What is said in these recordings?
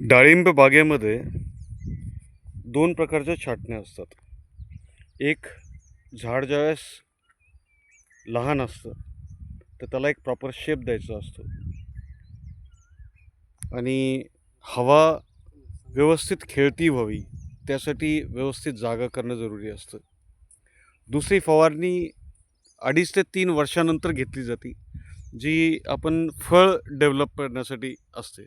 डाळिंब बागेमध्ये दोन प्रकारच्या छाटण्या असतात. एक झाड ज्यावेळेस लहान असतं तर त्याला एक प्रॉपर शेप द्यायचा असतो. आणि हवा व्यवस्थित खेळती व्हावी त्यासाठी व्यवस्थित जागा करणं जरुरी असतं. दुसरी फवारणी अडीच ते तीन वर्षानंतर घेतली जाते. जी आपण फळ डेव्हलप करण्यासाठी असते.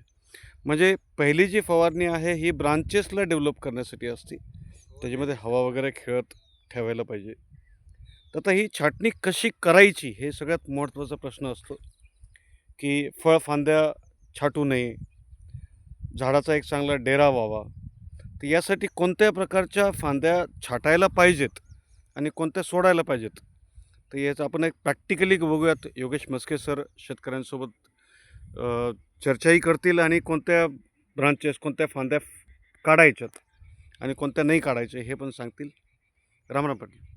म्हणजे पहिली जी फवारणी आहे ही ब्रांचेसला डेव्हलप करण्यासाठी असते. त्याच्यामध्ये हवा वगैरे खेळत ठेवायला पाहिजे. तर आता ही छाटणी कशी करायची हे सगळ्यात महत्त्वाचा प्रश्न असतो. की फळ फांद्या छाटू नये. झाडाचा एक चांगला डेरा व्हावा. तर यासाठी कोणत्या प्रकारच्या फांद्या छाटायला पाहिजेत आणि कोणत्या सोडायला पाहिजेत? तर याचं आपण एक प्रॅक्टिकली बघूयात. योगेश मस्के सर शेतकऱ्यांसोबत चर्चाही करतील आणि कोणत्या ब्रांचेस कोणत्या फांद्या काढायच्यात आणि कोणत्या नाही काढायच्या हे पण सांगतील. रामराम पाटील.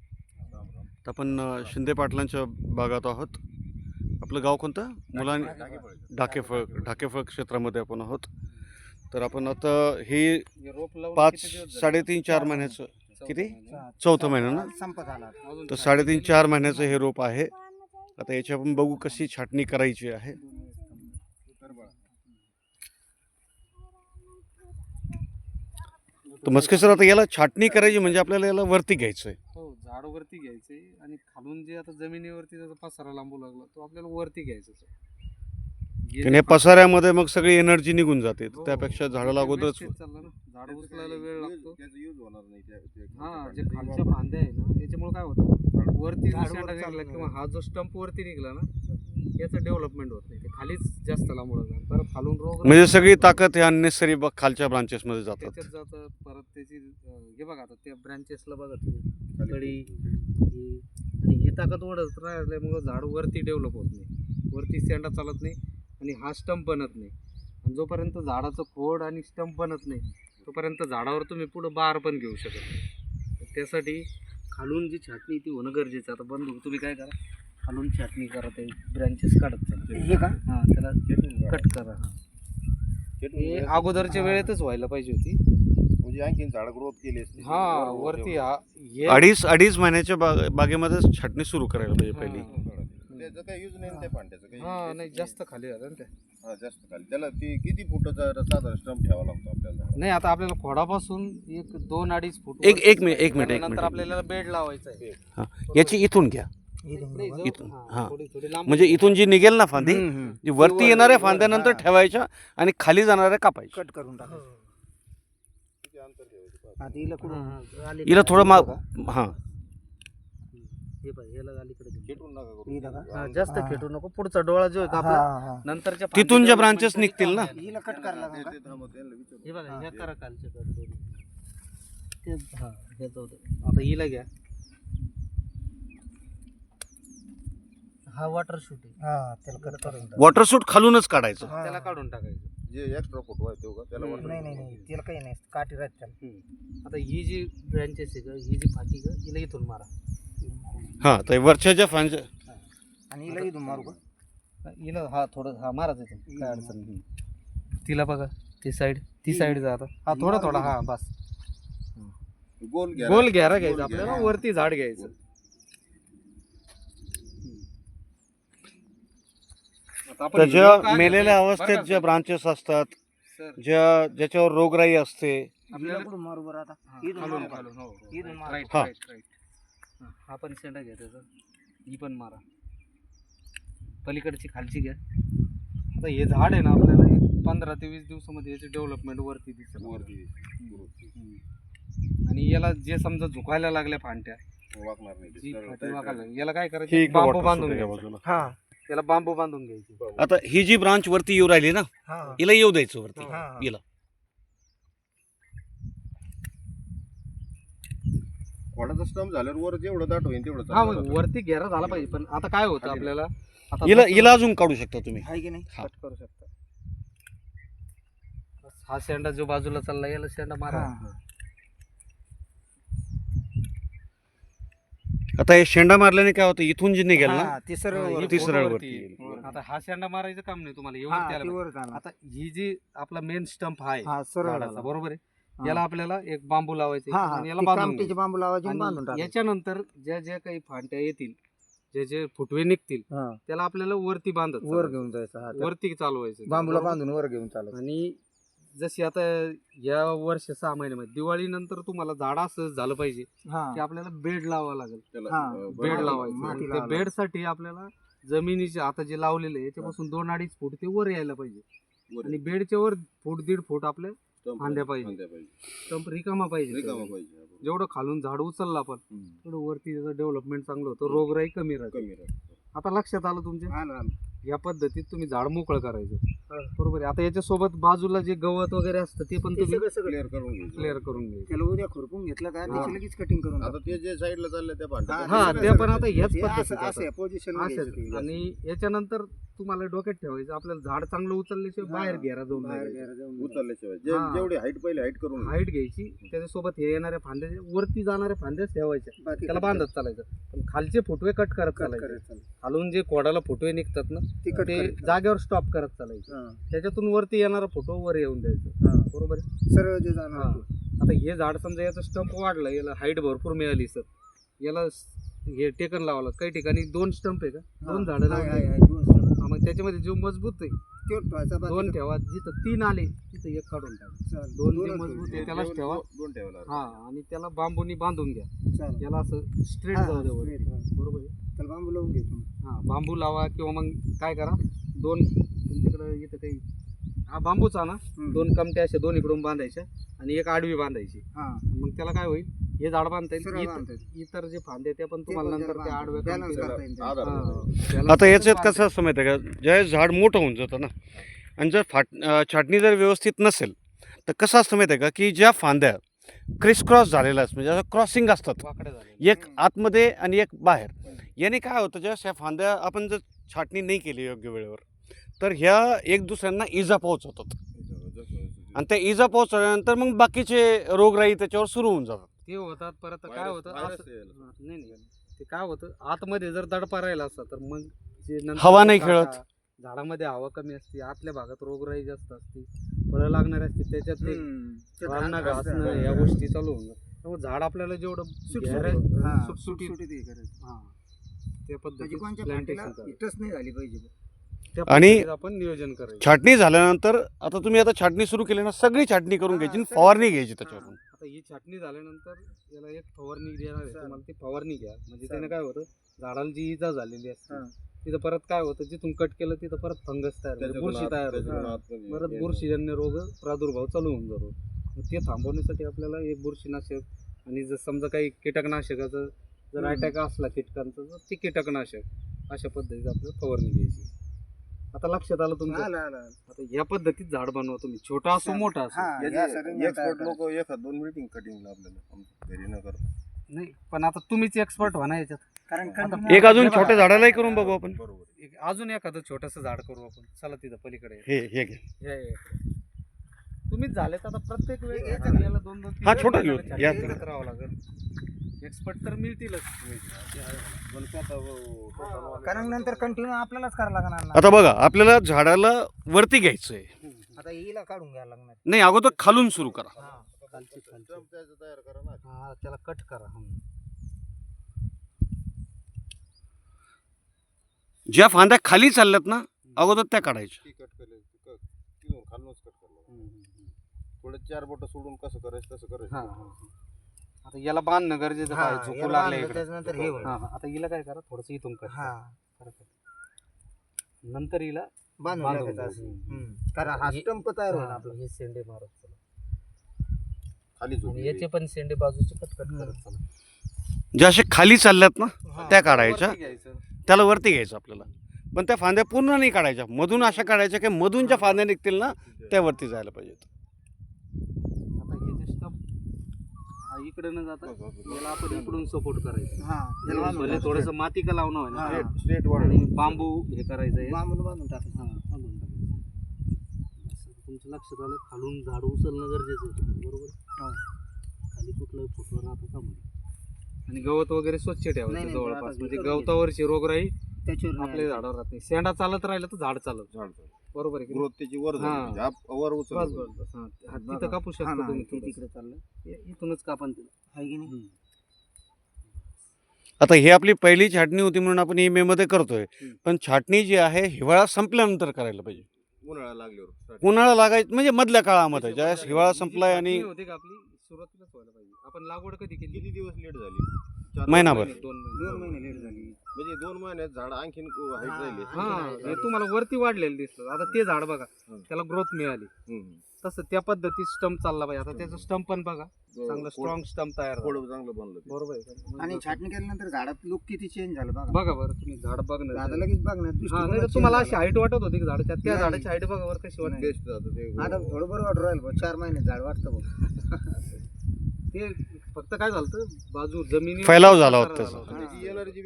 तर आपण शिंदे पाटलांच्या भागात आहोत. आपलं गाव कोणतं? मुलांनी ढाकेफळ ढाकेफळ क्षेत्रामध्ये आपण आहोत. तर आपण आता हे पाच साडेतीन चार महिन्याचं किती? चौथं महिना. ना? संपत आला तर साडेतीन चार महिन्याचं हे रोप आहे. आता याची आपण बघू कशी छाटणी करायची आहे. तर मस्के सर आता याला छाटणी करायची म्हणजे आपल्याला याला वरती घ्यायचं आहे हो झाड वरती घ्यायचंय आणि खालून जे आता जमिनीवरती त्याचा पसारा लांबू लागला तो आपल्याला वरती घ्यायचा हे जे या पसाऱ्यामध्ये मग सगळी एनर्जी निघून जाते. तर हो, त्यापेक्षा हो. झाडाला ते अगोदरच wastage चाललं ना. झाड उचलायला वेळ लागतो. त्याचा यूज होणार नाही त्या- त्या- हा जे खालच्या फांद्या आहे ना याच्यामुळे काय होतं? वरती झाड शेंडा निघाला किंवा हा जो स्टंप वरती निघला ना याचं डेव्हलपमेंट होत नाही. ते खालीच जास्त लांबू लागणार परत खालून रोग म्हणजे सगळी ताकद ह्या अननेसरी खालच्या ब्रांचेसमध्ये जातात. त्याच्यात जातं परत त्याची अं, हे बघा आता त्या ब्रँचेसला बघा तुम्ही. ही आणि ही ताकद ओढत राहिल्यामुळं झाड वरती डेव्हलप होत नाही. वरती शेंडा चालत नाही. आणि हा स्टंप बनत नाही. आणि जोपर्यंत झाडाचं खोड आणि स्टंप बनत नाही तोपर्यंत झाडावर तुम्ही पुढं बार पण घेऊ शकत नाही. तर त्यासाठी खालून जी छाटणी ती होणं गरजेचं. आता बंधू तुम्ही काय करा खालून छाटणी करा ते ब्रँचेस काढत चला. हे का? हां त्याला कट करा. हां. अगोदरच्या वेळेतच व्हायला पाहिजे होती. म्हणजे आणखीन झाड ग्रोथ केली असती. हा वर- वरती हा हे अडीच अडीच महिन्याच्या बाग बागेमध्ये छाटणी सुरू करायला पाहिजे पहिली. त्याचं काही यूज नाही ना त्या पांड्याचं काही हा नाही जास्त खाली झालं ना ते. हा जास्त खाली. त्याला ती किती फुटाचा साधारण स्टंप ठेवा लागतो आपल्याला? नाही आता आपल्याला खोडापासून एक दोन अडीच फूट एक- एक मिनिट, एक मिनिट, एक नंतर मिनिट. आपल्याला बेड लावायचा आहे. हां. याची इथून घ्या. इथून, हा. थोडी- थोडी लांब- म्हणजे इथून जी निघेल ना फांदी. जी वरती वर- येणाऱ्या फांद्यानंतर. ठेवायच्या आणि खाली जाणाऱ्या कापायच्या. कट करून टाका किती अंतर ठेवायचं आता हिला कुठून? आली- हिला थोडं मा हां. हे पाह्य, याला अलीकडे घे. खेटून नका करू. हिला का? हा, जास्त हा. खेटू नको पुढचा डोळा जो आहे का आपला हा. नंतरच्या तिथून ज्या branches development निघतील ना? हिला कट करायला ते- लागेल का? ते थांबा, त्यांना विचारू. हे बघा हा. ह्या करा खालच्या कट दोन्ही. ते हा हे जाऊ दे. आता हिला घ्या हा वॉटर शूट आहे हा त्याला कट करून टाक. वॉटर सूट खालूनच काढायचं हा. त्याला काढून टाकायचं जे एक्स्ट्रा फुट आहे तेव्हा त्याला हम्म. नाही नाही नाही त्याला काही नाही काठी राहत त्याला. आता ही जी ब्रँचेस आहे का ही जी फाटी का हिला इथून मारा हां तर वरच्या फांद्या आणि हिला इथून मारू का हिला हा थोडं हा माराच इथून काय अडचण नाही तिला बघा ती साईड ती साईड जा आता हा थोडा थोडा हा बस गोल घ्या गोल घेरा घ्यायचा आपल्याला. वरती झाड घ्यायचं तर ज्या मेलेल्या? अवस्थेत ज्या ब्रांचेस असतात? ज्या ज्याच्यावर रोगराई असते आपल्याला कुठून मारू बरं आता हा, इथून मारू का? खालून इथून मारा. राईट हा. हा, हा पण शेंडा घ्या त्याचा. ही पण मारा. पलीकडची खालची घ्या. आता हे झाड आहे ना आपल्याला एक पंधरा ते वीस दिवसामध्ये याची डेव्हलपमेंट वरती दिसेल. वरती हम्म. आणि याला जे समजा झुकायला लागल्या फांट्या वाकणार नाही ते. जी सरळ फाटी tight वाकायला राहील. लागली, याला काय ही करायचं एक बांबू बांधून shoot आहे या घ्यायचं. बाजूला. हा. याला बांबू बांधून घ्यायची. आता ही जी ब्रांच वरती येऊ राहिली ना हा. हा. हिला येऊ द्यायचं वरती हा. हिला खोडाचा स्टंप झाल्यावर वर जेवढं दाट होईल तेवढं हा. वरती घेरा झाला पाहिजे पण आता काय होतं खाली आपल्याला आता हिला जसं- हिला अजून काढू शकता तुम्ही आहे की नाही हा. कट करू शकता हा शेंडा जो बाजूला चालला याला शेंडा मारा हा. आता हे शेंडा मारल्याने काय होतं इथून जी निघेल ना हा, ती सरळ हा, वर. ती सरळ फोटोवरती वरती येईल. येईल. वर. आता हा शेंडा मारायचं काम नाही तुम्हाला हा, एवढं ते त्याला वर जाणार. आता ही जी आपला मेन स्टंप आहे हा सरळ झाडाचा. बरोबर आहे. याला आपल्याला एक बांबू लावायचा हा आहे हा. आणि याला ते बांधून कामटीचे घ्यायचं. बांबू लावायचे आणि बांधून आणि टाकायचे. याच्यानंतर ज्या ज्या काही फांट्या येतील जे जे फुटवे निघतील हा, त्याला आपल्याला वरती बांधत वर चालायचं. घेऊन जायचं हा, त्या वरती चालवायचं. बांबूला बरोबर? बांधून वर घेऊन चालायचं. आणि जशी आता या वर्ष सहा महिन्यामध्ये दिवाळीनंतर तुम्हाला झाड असं झालं पाहिजे हा. की आपल्याला बेड लावावं लागेल. हा, बेड माती- लावायचं. माती आणि लावावं त्या बेडसाठी आपल्याला जमिनीचे आता जे लावलेलं आहे याच्यापासून दोन अडीच फूट ते वर यायला पाहिजे. आणि बेडच्या वर फूट दीड फूट आपले stump फांद्या पाहिजे. फांद्या पाहिजे स्टंप रिकामा पाहिजे रिकामा पाहिजे हा, बरोबर. जेवढं खालून झाड उचललं आपण हम्म. तेवढं वरती त्याचं डेव्हलपमेंट चांगलं होतं रोगराई कमी राहते कमी राहते. आता लक्षात आलं तुमच्या. या पद्धतीत तुम्ही झाड मोकळं करायचं. बरोबर आहे. आता याच्यासोबत बाजूला जे गवत वगैरे असतं ते पण ते तुम्ही सगळं सगळं. क्लिअर करून घ्यायचं. क्लिअर करून घ्यायचं. त्याला उद्या खुरपून घेतलं का? हा. त्याची लगेच कटिंग करून आता ते जे साईडला चाललंय त्या भांड्यात. हा, ते पण आता ह्याच हे पद्धतीत असं आता. असं पोझिशन आणि याच्यानंतर तुम्हाला डोक्यात ठेवायचं आपल्याला झाड चांगलं उचलल्याशिवाय हा. बाहेर घेरा जाऊन उचलल्याशिवाय. जे हा. जेवढी हाईट पहिले हाईट करून घ्यायची. हाईट घ्यायची त्याच्यासोबत हे येणाऱ्या फांद्या वरती जाणाऱ्या फांद्याच ठेवायच्या. त्याला बांधत चालायचं. पण खालचे फुटवे कट करत चालायचे. खालून जे कोडाला फुटवे निघतात ना ते. जागेवर स्टॉप करत चालायचं. त्याच्यातून वरती येणारा फोटो वर येऊन द्यायचं. हा. बरोबर आहे? सरळ जे जाणार. आता हे झाड समजा याचं स्टंप वाढलं याला हाईट भरपूर मिळाली सर याला हे टेकन लावलं काही ठिकाणी दोन स्टंप आहे का? दोन झाडं मग त्याच्यामध्ये जो मजबूत आहे. दोन ठेवा. जिथं तीन आले तिथं एक काढून टाका. दोन जे ठेवू. मजबूत आहे दोन- त्यालाच ठेवा. दोन- लागतात. हा आणि त्याला बांबूनी बांधून घ्या. चालेल. याला असं स्ट्रेट जाऊ द्या. बरोबर आहे? त्याला बांबू लावून घेतो हा बांबू लावा किंवा मग काय करा दोन तुमच्याकडे इथं काही हा बांबूच आणा दोन कमट्या अशा दोन इकडून बांधायच्या आणि एक आडवी बांधायची. हा. मग त्याला काय होईल? हे झाड बांधता सरळ येईल बांधता इतर- इतर जे फांदे ते पण ते तुम्हाला नंतर बांधता आडव्या येईल. करता येईल. आधार हा. त्याला आता याच्यात कसं असतं माहिती आहे का? ज्यावेळेस झाड मोठं होऊन जातं ना आणि जर फाट अं, छाटणी जर व्यवस्थित नसेल तर कसं असतं माहिती आहे का? की ज्या फांद्या क्रिस क्रॉस झालेल्या असतात म्हणजे क्रॉसिंग असतात. वाकड्या. एक आतमध्ये आणि एक बाहेर. याने काय होतं ज्या ह्या फांद्या आपण जर छाटणी नाही केली योग्य वेळेवर तर ह्या एक दुसऱ्यांना इजा पोहोचवतात आणि त्या इजा पोहोचल्यानंतर मग बाकीचे रोगराई त्याच्यावर सुरू होऊन जातात ते होतात परत काय होतं असं-. हा, नाही नाही ते काय होतं आतमध्ये जर दडपा राहिला असता तर मग जे नंतर हवा नाही खेळत. झाडामध्ये हवा कमी असते आतल्या भागात रोगराई जास्त असते फळं लागणारे असते त्याच्यात ते. ते घासणं या गोष्टी चालू होऊन जातात. त्यामुळे झाड आपल्याला जेवढं. घ्यायला- हा, सुटसुटीत सुटसुटीत हे करायचं. हा त्या म्हणजे प्लांटेशन फाटीला इटच नाही झाली पाहिजे त्या आणि पद्धतीत आपण नियोजन करायचं. छाटणी झाल्यानंतर आता तुम्ही आता छाटणी सुरू केली ना सगळी छाटणी करून घ्यायची आणि. फवारणी घ्यायची त्याच्यावरून. आता ही छाटणी झाल्यानंतर याला एक फवारणी देणार आहे. तुम्हाला ती फवारणी घ्या. म्हणजे त्याने काय होतं झाडाला जी इजा झालेली असते. तिथं परत काय होतं जिथून कट केलं तिथं परत फंगस तयार होतं, बुरशी तयार होते. परत. बुरशीजन्य रोग प्रादुर्भाव चालू होऊन जातो. मग ते थांबवण्यासाठी आपल्याला एक बुरशीनाशक आणि जर समजा काही कीटकनाशकाचं जर हम्म. अटॅक असला कीटकांचा तर ते कीटकनाशक अशा पद्धतीत आपल्याला फवारणी घ्यायची. आता लक्षात आलं तुमचं आलं आलं आलं. आता या पद्धतीत झाड बनवा तुम्ही छोटा असो मोठा असो हा, या काय लोक एक दोन मिनिटिंग कटिंग आपल्याला आमच्या घरी न करता नाही पण आता तुम्हीच एक्सपर्ट व्हा ना याच्यात कारण continue एक अजून. छोट्या झाडालाही करून बघू आपण बरोबर एक अजून एखादं छोटस झाड करू आपण चला तिथं पलीकडे हे हे घे या, या, या. तुम्हीच झालेत आता प्रत्येक वेळी याला दोन दोन तीन हा, छोटा घेऊ. या. राहावं लागेल एक्सपर्ट तर मिळतीलच कारण नंतर कंटिन्यू आपल्यालाच करावं लागणार ना आता बघा आपल्याला झाडाला वरती घ्यायचं आहे आता हिला काढून घ्यायला लागणार नाही अगोदर खालून सुरू करा हा. हा त्याला कट करा हं. ज्या फांद्या खाली चालल्यात ना अगोदर त्या काढायच्या थोडे चार बोट सोडून कसं करायचं तसं. करायचं. आता याला बांधणं गरजेचं हा, आहे झोपू याला लागले बांधलं इकडे त्याच्यानंतर हे होईल. हा, हा. आता हिला काय करा थोडस इथून कट हा नंतर हिला बांधून बांधून टाकायचं घेऊ. असं. हम्म. कारण हा स्टंप तयार होईल हा, आपला हे शेंडे मारत चला खाली आणि. याचे पण शेंडे बाजूचे कट कट करत चला ज्या अशा खाली चालल्यात ना हा. त्या काढायच्या वरती घ्यायचं. त्याला वरती घ्यायचं आपल्याला पण त्या फांद्या पूर्ण नाही काढायच्या मधून अशा काढायच्या की मधून ज्या फांद्या निघतील ना त्या वरती जायला पाहिजेत आता हे जे स्टंप हा इकडे न जाता याला आपण इकडून सपोर्ट करायचं हा त्याला बांधून भले थोडस माती का लावणं होईल हा. Straight वाढ. आणि बांबू हे करायचं आहे. बांधून बांधून टाकायचं हा, बांधून टाकायचं. असं तुमच्या लक्षात आलं खालून झाड उचलणं गरजेचं होतं बरोबर हो. खाली कुठलं फुटवर राहतं का म्हणून आणि गवत वगैरे स्वच्छ नाही, ठेवायचं नाही, जवळपास आता म्हणजे करून गवतावरची रोगराई त्याच्यावर आपल्या झाडावर राहत नाही शेंडा चालत राहिलं तर झाड चालत झाड बरोबर आहे की नाही? ग्रोथ त्याची वर झाली हा. म्हणजे आप- वर बस उचल बस बस हा. हा, बघा. तिथं कापू हा शकतो ना, तुम्ही ते थोडंसं. तिकडे चाललं इ- इथूनच कापा ना तिला. आहे की नाही हम्म. आता ही आपली पहिली छाटणी होती म्हणून आपण ही मे मध्ये करतोय हम्म. पण छाटणी जी आहे हिवाळा संपल्यानंतर करायला पाहिजे उन्हाळा लागल्यावर उन्हाळा लागायचं म्हणजे मधल्या काळामध्ये ज्यावेळेस हिवाळा ही संपलाय आणि होती का आपली सुरुवातीलाच व्हायला पाहिजे आपण लागवड कधी केली किती दिवस लेट झाली चार महिनाभर. महिने. दोन दोन महिने महिने लेट झाली म्हणजे दोन महिन्यात झाड आणखीन हाईट हा. हा हे तुम्हाला वरती वाढलेलं दिसलं आता ते झाड बघा. त्याला ग्रोथ मिळाली. तसं त्या पद्धतीत स्टंप चालला पाहिजे आता त्याचं स्टंप पण बघा चांगलं स्ट्रॉंग स्टंप तयार झालं. चांगलं बनलं ते. बरोबर आहे? आणि छाटणी केल्यानंतर झाडात लुक किती चेंज झालं बघा बघा बरं तुम्ही झाड बघणार लगेच बघ ना हा दृष्टिकोन नाही तर change तुम्हाला झाला. अशी हाईट वाटत होती का झाडाच्या त्या नाही. झाडाची हाईट बघा बरं कशी वाटते Best झालं ते. आता थोडं बरं वाटू राहिलं. चार महिने झाड वाटतं भाऊ. ते फक्त काय झालं बाजू जमिनी फैलाव झाला होता त्याची. एनर्जी.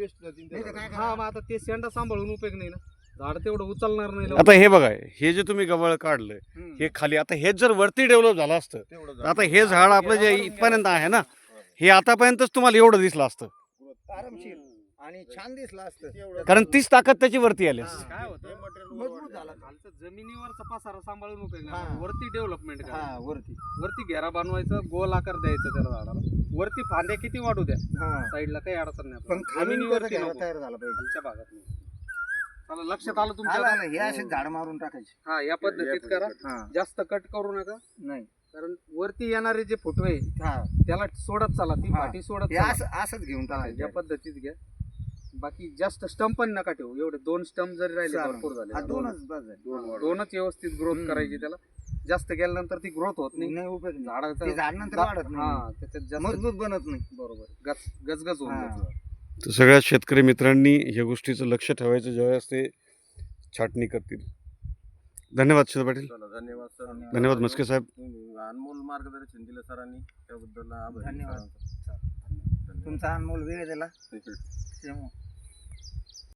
हा मग आता ते शेंडा सांभाळून उपयोग नाही ना. झाड तेवढं उचलणार नाही आता हे बघा हे जे तुम्ही गवळ काढलंय हम्म. हे खाली आता हेच जर वरती डेव्हलप झालं असतं तेवढं तर. आता हे झाड आपलं जे इथपर्यंत आहे ना हे आतापर्यंतच तुम्हाला एवढं दिसलं असतं. आरामशीर. आणि छान दिसलं असतं. कारण तीच ताकद त्याची वरती आली असते. काय होतं? हे मजबूत. झाला. खालचं जमिनीवरचा पसारा सांभाळून उपयोग हा. वरती डेव्हलपमेंट करा. हा वरती. वरती घेरा बनवायचं गोल आकार द्यायचा त्याला झाडाला. वरती फांद्या किती वाढू द्या? हा. साईडला काही अडचण नाही. पण आपल्याला. खाली जमिनीवरती घ्यायला नको. तयार झाला पाहिजे. भागात नाही. चला लक्षात आलं आलं, तुमच्या आलं. हे असे झाड मारून टाकायचे. हा या पद्धतीत करा. हा. जास्त कट करू नका. नाही. कारण वरती येणारे जे फुटवे हा. त्याला सोडत चला. ती हा. फाटी सोडत हे चला. असं असंच घेऊन या पद्धतीत घ्या. बाकी जास्त स्टंप पण नका ठेवू. एवढे दोन स्टंप जरी राहिले चालेल. भरपूर झाले. हा, दोनच बस झाले. दोनच व्यवस्थित ग्रोथ हम्म. करायची त्याला. जास्त गेल्यानंतर ती ग्रोथ होत नाही. नाही उपयोग नाही. ते झाडाचं झाड नंतर वाढत हा नाही. त्याच्यात जास्त मजबूत बनत नाही. बरोबर. गच गजगज होऊन हा. जातं. तर सगळ्या शेतकरी मित्रांनी ह्या गोष्टीचं लक्ष ठेवायचं ज्यावेळेस ते छाटणी करतील. धन्यवाद शिदा पाटील. चला, धन्यवाद सर. धन्यवाद. मस्के साहेब. तुम्ही अनमोल मार्गदर्शन दिलं सरांनी त्याबद्दल आभार धन्यवाद. तुमचा अनमोल वेळ दिला. त्यामुळं.